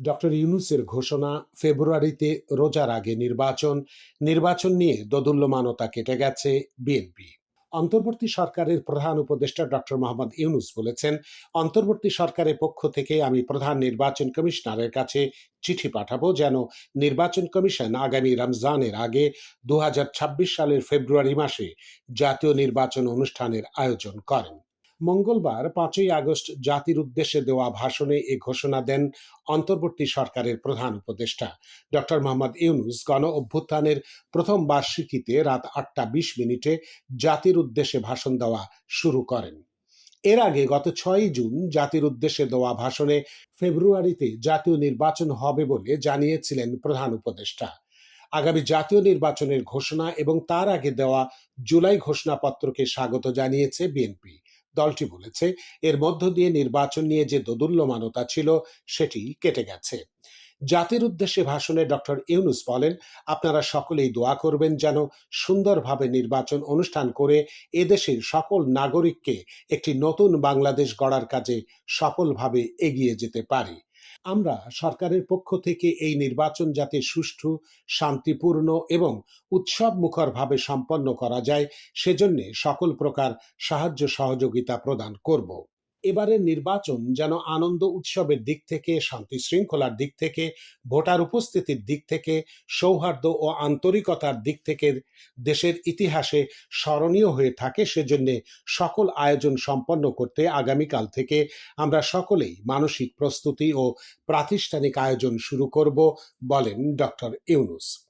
Doctor ইউনুসের ঘোষণা ফেব্রুয়ারিতে রোজার আগে নির্বাচন নির্বাচন নিয়ে দোদুল্যমানতা কেটে গেছে বিএনপি। অন্তর্বর্তী সরকারের প্রধান উপদেষ্টা ডক্টর মোহাম্মদ ইউনুস বলেছেন, অন্তর্বর্তী সরকারের পক্ষ থেকে আমি প্রধান নির্বাচন কমিশনারের কাছে চিঠি পাঠাবো যেন নির্বাচন কমিশন আগামী রমজানের আগে দু হাজার ছাব্বিশ সালের ফেব্রুয়ারি মাসে জাতীয় নির্বাচন অনুষ্ঠানের আয়োজন করেন। মঙ্গলবার পাঁচই আগস্ট জাতির উদ্দেশ্যে দেওয়া ভাষণে এ ঘোষণা দেন অন্তর্বর্তী সরকারের প্রধান উপদেষ্টা। ডক্টর মোহাম্মদ ইউনুস গণ অভ্যুত্থানের প্রথম বার্ষিকীতে রাত আটটা বিশ মিনিটে জাতির উদ্দেশ্যে ভাষণ দেওয়া শুরু করেন। এর আগে গত ছয়ই জুন জাতির উদ্দেশ্যে দেওয়া ভাষণে ফেব্রুয়ারিতে জাতীয় নির্বাচন হবে বলে জানিয়েছিলেন প্রধান উপদেষ্টা। আগামী জাতীয় নির্বাচনের ঘোষণা এবং তার আগে দেওয়া জুলাই ঘোষণাপত্রকে স্বাগত জানিয়েছে বিএনপি। দলটি বলেছে, এর মধ্য দিয়ে নির্বাচন নিয়ে যে দোদুল্যমানতা ছিল, সেটি কেটে গেছে। জাতির উদ্দেশ্যে ভাষণে ডক্টর ইউনুস বলেন, আপনারা সকলেই দোয়া করবেন যেন সুন্দরভাবে নির্বাচন অনুষ্ঠান করে এদেশের সকল নাগরিককে একটি নতুন বাংলাদেশ গড়ার কাজে সফলভাবে এগিয়ে যেতে পারি। আমরা সরকারের পক্ষ থেকে এই নির্বাচন যাতে সুষ্ঠু, শান্তিপূর্ণ এবং উৎসব মুখরভাবে সম্পন্ন করা যায়, সেজন্য সকল প্রকার সাহায্য সহযোগিতা প্রদান করব। এবারের নির্বাচন যেন আনন্দ উৎসবের দিক থেকে, শান্তি শৃঙ্খলার দিক থেকে, ভোটার উপস্থিতির দিক থেকে, সৌহার্দ্য ও আন্তরিকতার দিক থেকে দেশের ইতিহাসে স্মরণীয় হয়ে থাকে সেজন্যে সকল আয়োজন সম্পন্ন করতে আগামীকাল থেকে আমরা সকলেই মানসিক প্রস্তুতি ও প্রাতিষ্ঠানিক আয়োজন শুরু করব বলেন ডক্টর ইউনুস।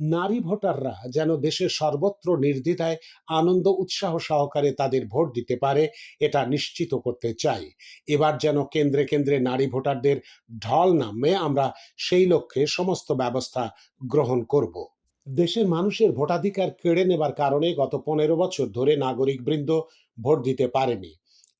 নারী ভোটাররা যেন দেশের সর্বত্র নির্দ্বিধায় আনন্দ উৎসাহ সহকারে তাদের ভোট দিতে পারে, এটা নিশ্চিত করতে চাই। এবার যেন কেন্দ্রে কেন্দ্রে নারী ভোটারদের ঢল নামে আমরা সেই লক্ষ্যে সমস্ত ব্যবস্থা গ্রহণ করব। দেশের মানুষের ভোটাধিকার কেড়ে নেবার কারণে গত পনেরো বছর ধরে নাগরিকবৃন্দ ভোট দিতে পারেনি।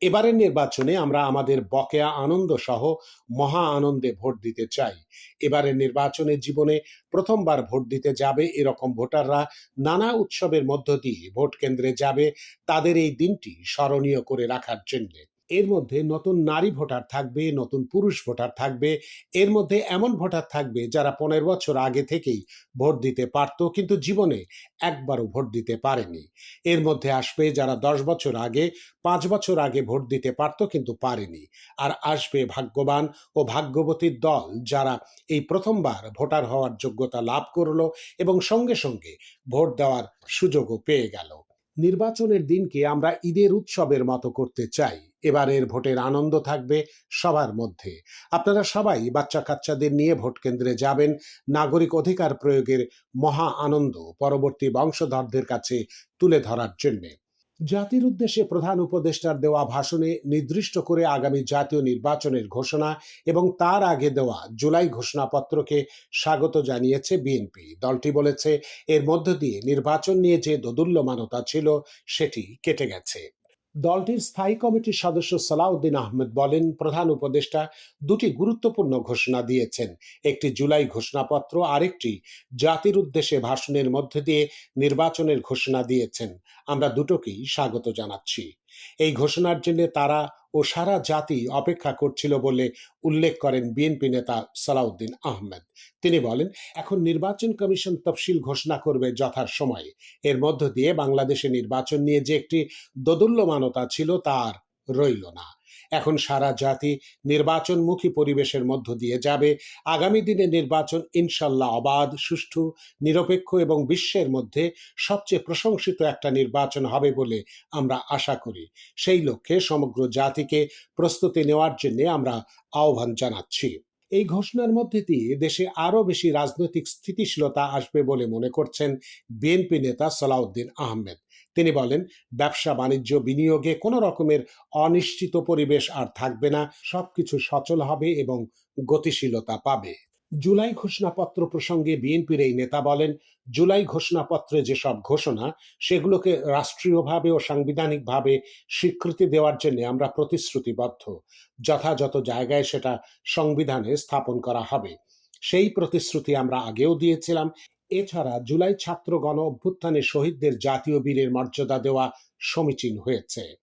এবারের নির্বাচনে আমরা আমাদের বকেয়া আনন্দ সহ মহা আনন্দে ভোট দিতে চাই। এবারের নির্বাচনে জীবনে প্রথমবার ভোট দিতে যাবে এরকম ভোটাররা নানা উৎসবের মধ্য দিয়ে ভোট কেন্দ্রে যাবে। তাদের এই দিনটি স্মরণীয় করে রাখার জন্য। এর মধ্যে নতুন নারী ভোটার থাকবে, নতুন পুরুষ ভোটার থাকবে। এর মধ্যে এমন ভোটার থাকবে যারা পনেরো বছর আগে থেকেই ভোট দিতে পারত কিন্তু জীবনে একবারও ভোট দিতে পারেনি। এর মধ্যে আসবে যারা দশ বছর আগে, পাঁচ বছর আগে ভোট দিতে পারত কিন্তু পারেনি। আর আসবে ভাগ্যবান ও ভাগ্যবতীর দল যারা এই প্রথমবার ভোটার হওয়ার যোগ্যতা লাভ করল এবং সঙ্গে সঙ্গে ভোট দেওয়ার সুযোগও পেয়ে গেল। নির্বাচনের দিনকে আমরা ঈদের উৎসবের মতো করতে চাই। এবারের ভোটের আনন্দ থাকবে সবার মধ্যে। আপনারা সবাই বাচ্চা কাচ্চাদের নিয়ে ভোট কেন্দ্রে যাবেন। নাগরিক অধিকার প্রয়োগের মহা আনন্দ পরবর্তী বংশধরদের কাছে তুলে ধরার জন্যে। জাতির উদ্দেশ্যে প্রধান উপদেষ্টার দেওয়া ভাষণে নির্দিষ্ট করে আগামী জাতীয় নির্বাচনের ঘোষণা এবং তার আগে দেওয়া জুলাই ঘোষণাপত্রকে স্বাগত জানিয়েছে বিএনপি। দলটি বলেছে, এর মধ্য দিয়ে নির্বাচন নিয়ে যে দোদুল্যমানতা ছিল, সেটি কেটে গেছে। দলটির স্থায়ী কমিটির সদস্য সালাউদ্দিন আহমেদ বলেন, প্রধান উপদেষ্টা দুটি গুরুত্বপূর্ণ ঘোষণা দিয়েছেন। একটি জুলাই ঘোষণাপত্র, আরেকটি জাতির উদ্দেশ্যে ভাষণের মধ্যে দিয়ে নির্বাচনের ঘোষণা দিয়েছেন। আমরা দুটোকেই স্বাগত জানাচ্ছি। এই ঘোষণার জন্য তারা ও সারা জাতি অপেক্ষা করছিল বলে উল্লেখ করেন বিএনপি নেতা সালাউদ্দিন আহমেদ। তিনি বলেন, এখন নির্বাচন কমিশন তফসিল ঘোষণা করবে যথার সময়ে এর মধ্য দিয়ে বাংলাদেশে নির্বাচন নিয়ে যে একটি দোদুল্যমানতা ছিল তার রইল না। এখন সারা জাতি নির্বাচনমুখী পরিবেশের মধ্য দিয়ে যাবে। আগামী দিনে নির্বাচন ইনশাল্লাহ অবাধ, সুষ্ঠু, নিরপেক্ষ এবং বিশ্বের মধ্যে সবচেয়ে প্রশংসিত একটা নির্বাচন হবে বলে আমরা আশা করি। সেই লক্ষ্যে সমগ্র জাতিকে প্রস্তুতি নেওয়ার জন্য আমরা আহ্বান জানাচ্ছি। এই ঘোষণার মধ্যে দিয়ে দেশে আরও বেশি রাজনৈতিক স্থিতিশীলতা আসবে বলে মনে করছেন বিএনপি নেতা সালাউদ্দিন আহমেদ। তিনি বলেন, ব্যবসা বাণিজ্য বিনিয়োগে কোনো রকমের অনিশ্চিত পরিবেশ আর থাকবে না, সবকিছু সচল হবে এবং গতিশীলতা পাবে। জুলাই ঘোষণাপত্র প্রসঙ্গে বিএনপির এই নেতা বলেন, জুলাই ঘোষণাপত্রে যেসব ঘোষণা, সেগুলোকে রাষ্ট্রীয়ভাবে ও সাংবিধানিকভাবে স্বীকৃতি দেওয়ার জন্য আমরা প্রতিশ্রুতিবদ্ধ। যথাযথ জায়গায় সেটা সংবিধানে স্থাপন করা হবে। সেই প্রতিশ্রুতি আমরা আগেও দিয়েছিলাম। এছাড়া জুলাই ছাত্র গণ অভ্যুত্থানে শহীদদের জাতীয় বীরের মর্যাদা দেওয়া সমীচীন হয়েছে।